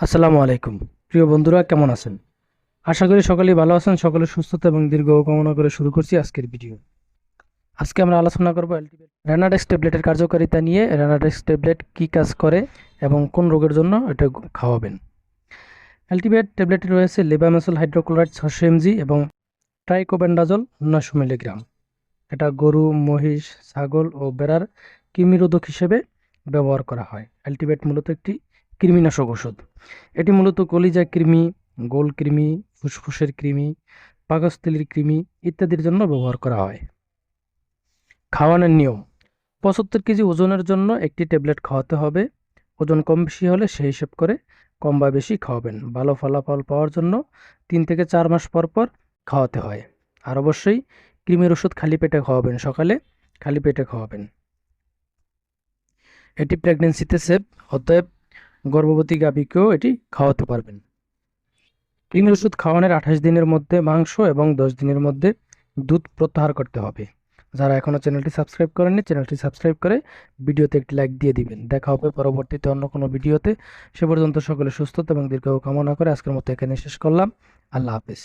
আসসালামু আলাইকুম। প্রিয় বন্ধুরা, কেমন আছেন? আশা করি সকলেই ভালো আছেন, সকলের সুস্থতা এবং দীর্ঘ কামনা করে শুরু করছি আজকের ভিডিও। আজকে আমরা আলোচনা করব রেনাডেক্স ট্যাবলেটের কার্যকারিতা নিয়ে, রেনাডেক্স ট্যাবলেট কী কাজ করে এবং কোন রোগের জন্য এটা খাওয়াবেন। অ্যালটিমেট ট্যাবলেটে রয়েছে লেবামেসল হাইড্রোক্লোরাইড ছশো এমজি এবং ট্রাইকোবেন্ডাজল নশো মিলিগ্রাম। এটা গরু, মহিষ, ছাগল ও বেড়ার কৃমিরোধক হিসেবে ব্যবহার করা হয়। অ্যালটিমেট মূলত একটি কৃমিনাশক ওষুধ। এটি মূলত কলিজা কৃমি, গোল কৃমি, ফুসফুসের কৃমি, পাকস্থলীর কৃমি ইত্যাদির জন্য ব্যবহার করা হয়। খাওয়ানোর নিয়ম। পঁচাত্তর কেজি ওজনের জন্য একটি ট্যাবলেট খাওয়াতে হবে। ওজন কম বেশি হলে সেই হিসেব করে কম বা বেশি খাওয়াবেন। ভালো ফলাফল পাওয়ার জন্য তিন থেকে চার মাস পর পর খাওয়াতে হয়। আর অবশ্যই কৃমির ওষুধ খালি পেটে খাওয়াবেন, সকালে খালি পেটে খাওয়াবেন। এটি প্রেগনেন্সিতে সেফ, অতএব গর্ভবতী গাভীকেও এটি খাওয়াতে পারবেন। কৃমির ওষুধ খাওয়ানোর আঠাশ দিনের মধ্যে মাংস এবং দশ দিনের মধ্যে দুধ প্রত্যাহার করতে হবে। যারা এখনও চ্যানেলটি সাবস্ক্রাইব করেননি, চ্যানেলটি সাবস্ক্রাইব করে ভিডিওতে একটি লাইক দিয়ে দিবেন। দেখা হবে পরবর্তীতে অন্য কোনো ভিডিওতে। সে পর্যন্ত সকলে সুস্থতা এবং দীর্ঘ কামনা করে আজকের মতো এখানে শেষ করলাম। আল্লাহ হাফেজ।